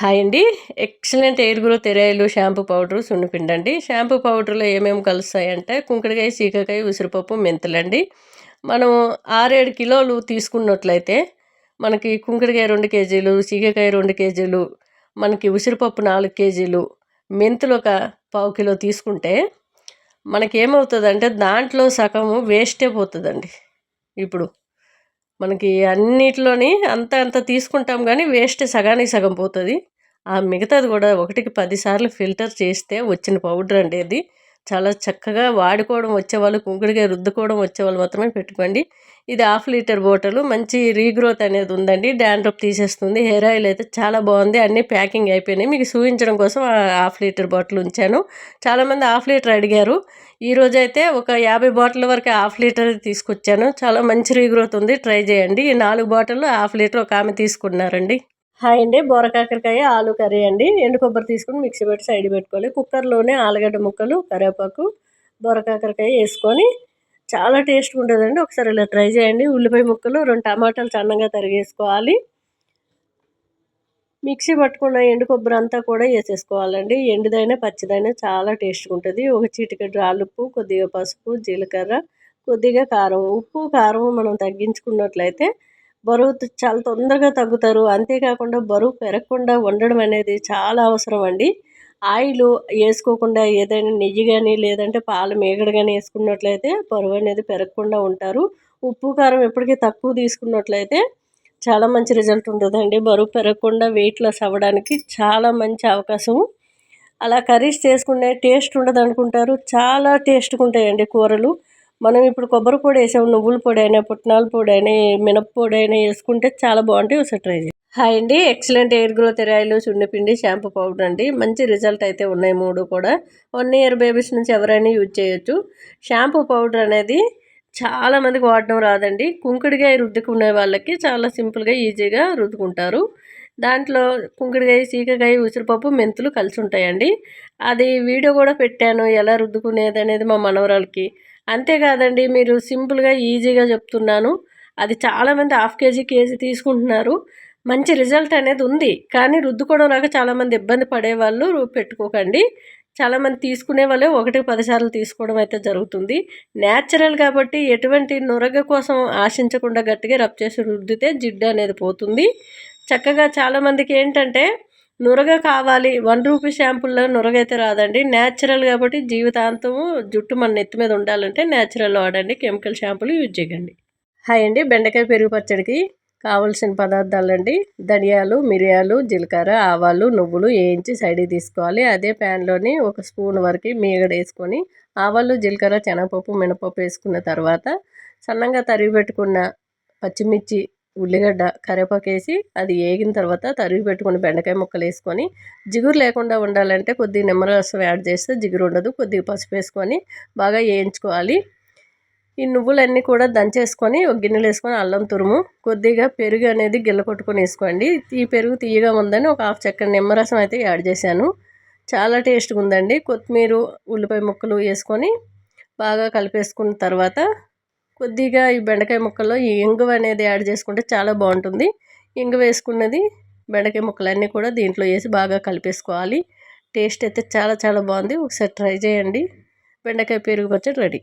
Hi అండి. Excellent hair growth ఎరాయిలు shampoo powder సున్నిపిండి అండి షాంపూ పౌడర్లో ఏమేమి కలుస్తాయంటే కుంకుడుకాయ చీకకాయ ఉసిరిపప్పు మెంతులండి. మనం ఆరేడు కిలోలు తీసుకున్నట్లయితే మనకి కుంకుడుకాయ రెండు కేజీలు చీకకాయ రెండు కేజీలు మనకి ఉసిరిపప్పు నాలుగు కేజీలు మెంతులు ఒక పావు కిలో తీసుకుంటే మనకి ఏమవుతుందంటే దాంట్లో సగము వేస్టే పోతుందండి. ఇప్పుడు మనకి అన్నిటిలోని అంత అంత తీసుకుంటాం కానీ వేస్ట్ సగానికి సగం పోతుంది. ఆ మిగతాది కూడా ఒకటికి పదిసార్లు ఫిల్టర్ చేస్తే వచ్చిన పౌడర్ అండి అది. చాలా చక్కగా వాడుకోవడం వచ్చేవాళ్ళు కుంకుడికాయ రుద్దుకోవడం వచ్చేవాళ్ళు మాత్రమే పెట్టుకోండి. ఇది హాఫ్ లీటర్ బాటిల్. మంచి రీగ్రోత్ అనేది ఉందండి. డాండ్రప్ తీసేస్తుంది. హెయిర్ ఆయిల్ అయితే చాలా బాగుంది. అన్నీ ప్యాకింగ్ అయిపోయినాయి. మీకు చూపించడం కోసం హాఫ్ లీటర్ బాటిల్ ఉంచాను. చాలామంది హాఫ్ లీటర్ అడిగారు. ఈరోజు అయితే ఒక యాభై బాటిల్ వరకు హాఫ్ లీటర్ తీసుకొచ్చాను. చాలా మంచి రీగ్రోత్ ఉంది. ట్రై చేయండి. ఈ నాలుగు బాటిల్ హాఫ్ లీటర్ ఒక ఆమె తీసుకున్నారండి. హాయ్ అండి. బోరకాకరకాయ ఆలు కర్రీ అండి. ఎండు కొబ్బరి తీసుకుని మిక్సీ పెట్టి సైడ్ పెట్టుకోవాలి. కుక్కర్లోనే ఆలుగడ్డ ముక్కలు కరివేపాకు బోరకాకరకాయ వేసుకొని చాలా టేస్ట్గా ఉంటుందండి. ఒకసారి ఇలా ట్రై చేయండి. ఉల్లిపాయ ముక్కలు రెండు టమాటాలు సన్నగా తరిగేసుకోవాలి. మిక్సీ పట్టుకున్న ఎండు కొబ్బరి అంతా కూడా వేసేసుకోవాలండి. ఎండుదైనా పచ్చిదైనా చాలా టేస్ట్గా ఉంటుంది. ఒక చిటికెడు రాళ్ళుప్పు కొద్దిగా పసుపు జీలకర్ర కొద్దిగా కారం ఉప్పు కారం మనం తగ్గించుకున్నట్లయితే బరువు చాలా తొందరగా తగ్గుతారు. అంతేకాకుండా బరువు పెరగకుండా ఉండడం అనేది చాలా అవసరం అండి. ఆయిల్ వేసుకోకుండా ఏదైనా నెయ్యి కానీ లేదంటే పాలు మేగడ కానీ వేసుకున్నట్లయితే బరువు అనేది పెరగకుండా ఉంటారు. ఉప్పు కారం ఎప్పటికీ తక్కువ తీసుకున్నట్లయితే చాలా మంచి రిజల్ట్ ఉంటుందండి. బరువు పెరగకుండా వెయిట్ లాస్ అవ్వడానికి చాలా మంచి అవకాశం. అలా కర్రీస్ చేసుకునే టేస్ట్ ఉండదు అనుకుంటారు చాలా టేస్ట్గా ఉంటాయండి కూరలు. మనం ఇప్పుడు కొబ్బరి పొడి వేసాము నువ్వుల పొడి అయినా పుట్నాల పొడి అయినా మినప్పొడి అయినా వేసుకుంటే చాలా బాగుంటాయి. ఒకసారి ట్రై చేయండి హాయ్ అండి. ఎక్సలెంట్ ఎయిర్ గ్రోత్ ఎరాయిలు చుండిపిండి షాంపూ పౌడర్ అండి. మంచి రిజల్ట్ అయితే ఉన్నాయి మూడు కూడా. వన్ ఇయర్ బేబీస్ నుంచి ఎవరైనా యూజ్ చేయొచ్చు. షాంపూ పౌడర్ అనేది చాలా మందికి వాడడం రాదండి. కుంకుడికాయ రుద్దుకునే వాళ్ళకి చాలా సింపుల్గా ఈజీగా రుద్దుకుంటారు. దాంట్లో కుంకుడికాయ సీకకాయ ఉసిరిపప్పు మెంతులు కలిసి ఉంటాయండి. అది వీడియో కూడా పెట్టాను. ఎలా రుద్దుకునేది అనేది మా మనవరాలకి. అంతేకాదండి మీరు సింపుల్గా ఈజీగా చెప్తున్నాను. అది చాలామంది హాఫ్ కేజీ కేజీ తీసుకుంటున్నారు. మంచి రిజల్ట్ అనేది ఉంది. కానీ రుద్దుకోవడం రాక చాలామంది ఇబ్బంది పడేవాళ్ళు పెట్టుకోకండి. చాలామంది తీసుకునే వాళ్ళే ఒకటి పదిసార్లు తీసుకోవడం అయితే జరుగుతుంది. న్యాచురల్ కాబట్టి ఎటువంటి నొరగ కోసం ఆశించకుండా గట్టిగా రబ్ చేసి రుద్దితే జిడ్డు అనేది పోతుంది. చక్కగా చాలామందికి ఏంటంటే నురగ కావాలి. వన్ రూపీ షాంపూల్లో నురగ అయితే రాదండి. న్యాచురల్ కాబట్టి జీవితాంతము జుట్టు మన నెత్తి మీద ఉండాలంటే న్యాచురల్ వాడండి. కెమికల్ షాంపూలు యూజ్ చేయకండి. హాయ్ అండి. బెండకాయ పెరుగు పచ్చడికి కావలసిన పదార్థాలు అండి ధనియాలు మిరియాలు జీలకర్ర ఆవాలు నువ్వులు వేయించి సైడ్కి తీసుకోవాలి. అదే ప్యాన్లోని ఒక స్పూన్ వరకు మీగడ వేసుకొని ఆవాలు జీలకర్ర శనగపప్పు మినపప్పు వేసుకున్న తర్వాత సన్నంగా తరిగి పెట్టుకున్న పచ్చిమిర్చి ఉల్లిగడ్డ కరివేపాకు వేసి అది వేగిన తర్వాత తరిగి పెట్టుకుని బెండకాయ ముక్కలు వేసుకొని జిగురు లేకుండా ఉండాలంటే కొద్దిగా నిమ్మరసం యాడ్ చేస్తే జిగురు ఉండదు కొద్దిగా పసుపు వేసుకొని బాగా వేయించుకోవాలి. ఈ నువ్వులన్నీ కూడా దంచేసుకొని ఒక గిన్నెలు వేసుకొని అల్లం తురుము కొద్దిగా పెరుగు అనేది గిల్ల కొట్టుకొని వేసుకోండి. ఈ పెరుగు తీయగా ఉందని ఒక హాఫ్ చక్కెర నిమ్మరసం అయితే యాడ్ చేశాను. చాలా టేస్ట్గా ఉందండి. కొత్తిమీర ఉల్లిపాయ ముక్కలు వేసుకొని బాగా కలిపేసుకున్న తర్వాత కొద్దిగా ఈ బెండకాయ ముక్కల్లో ఈ ఇంగువ అనేది యాడ్ చేసుకుంటే చాలా బాగుంటుంది. ఇంగు వేసుకున్నది బెండకాయ ముక్కలన్నీ కూడా దీంట్లో వేసి బాగా కలిపేసుకోవాలి. టేస్ట్ అయితే చాలా చాలా బాగుంది. ఒకసారి ట్రై చేయండి. బెండకాయ పెరుగు పచ్చడి రెడీ.